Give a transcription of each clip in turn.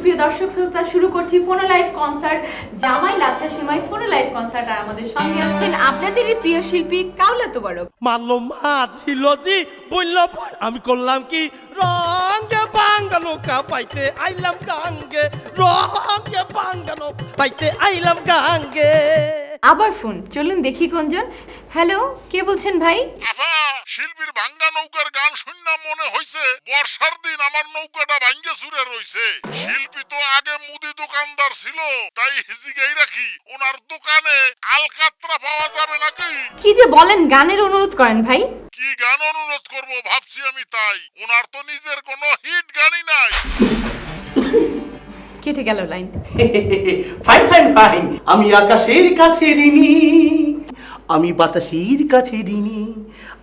সুপ্রিয় দর্শক শ্রোতা, শুরু করছি ফোনো লাইভ কনসার্ট। জামাই লাচা সেমাই ফোনো লাইভ কনসার্ট আর আমাদের সঙ্গে আছেন আপনাদেরই প্রিয় শিল্পী কাউলা মানলো মা ছিল যে বলল, আমি করলাম কি? রঙে বাঙ্গানো কা পাইতে আইলাম গাঙ্গে, রঙে বাঙ্গানো পাইতে আইলাম গাঙ্গে। আবার ফোন। চলুন দেখি কোনজন। হ্যালো কে বলছেন ভাই? আফা শিল্পীর ভাঙ্গা নৌকার গান শুননা মনে হইছে বর্ষার দিন আমার নৌকাটা ভাঙ্গে সুরে রইছে। শিল্পী তো আগে মুদি দোকানদার ছিল তাই হিজিগাই রাখি। ওনার দোকানে আলকাত্রা পাওয়া যাবে নাকি? কি যে বলেন গানের অনুরোধ করেন ভাই। কি গান অনুরোধ করব ভাবছি আমি তাই। ওনার তো নিজের কোনো হিট গানই নাই। কেটে গেল লাইন ফাইন ফাইন ফাইন আমি আকাশের কাছে ঋণী আমি বাতাসের কাছে ঋণী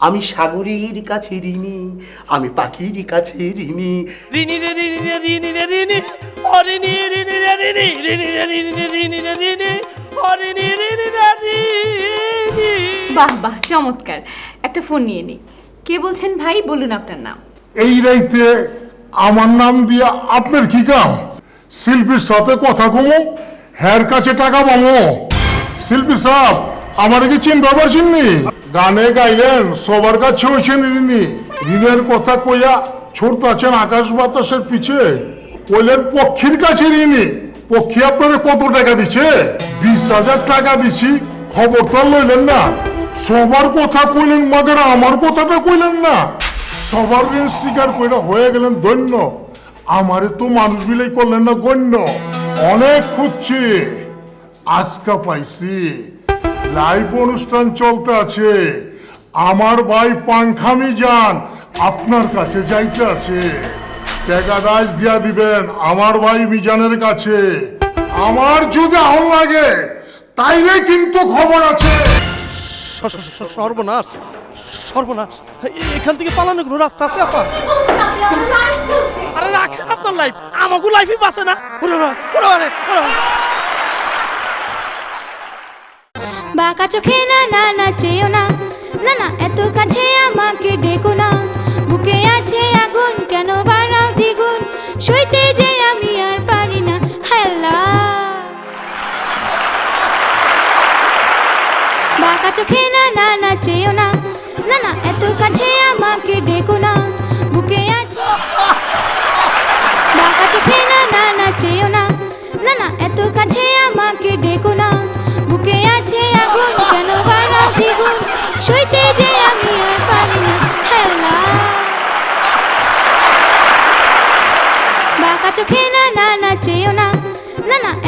আমি সাগরের কাছে ঋণী আমি পাখির কাছে ঋণী রিনি রে রিনি রে রিনি রে রিনি ও রিনি রিনি রে রিনি রিনি রে রিনি রে রিনি রে রিনি ও রিনি রিনি রে রিনি বাহ বাহ চমৎকার একটা ফোন নিয়ে নিই কে বলছেন ভাই বলুন আপনার নাম এই রাইতে আমার নাম দিয়া আপনার কি কাম শিল্পীর সাথে কথা কমো, হ্যার কাছে টাকা পামো শিল্পী সাহ আমার কি চিন বাবার চিননি গানে গাইলেন, সবার কাছে হয়েছেন ঋণী। ঋণের কথা কইয়া ছোট আছেন আকাশ বাতাসের পিছে। কইলেন, পক্ষীর কাছে ঋণী। পক্ষী আপনারা কত টাকা দিছে? বিশ হাজার টাকা দিছি। খবর তো লইলেন না। সবার কথা কইলেন, মাগের আমার কথাটা কইলেন না। সবার ঋণ স্বীকার করে হয়ে গেলেন ধন্য। আমারে তো মানুষ বিলাই করলেন না গণ্য। অনেক খুঁজছি। আজকা পাইছি। লাইভ অনুষ্ঠান চলতে আছে। আমার ভাই পাংখামি যান আপনার কাছে যাইতে আছে। দিয়া দিবেন আমার ভাই মিজানের কাছে। আমার যদি আহল লাগে তাইলে কিন্তু খবর আছে। সর্বনাশ সর্বনাশ। এখান থেকে পালানোর কোনো রাস্তা আছে আপা? আপনার লাইফ লাইফই বাঁচে না। বাঁকা চোখে না না না, চেয়েও না। না না, এত কাছে আমাকে ডেকো না। বুকে আছে আগুন, কেন বাড়াও দ্বিগুণ? সইতে যে আমি আর পারি না। হেলা বাঁকা চোখে না না না, চেয়েও না। না না, এত কাছে আমাকে ডেকো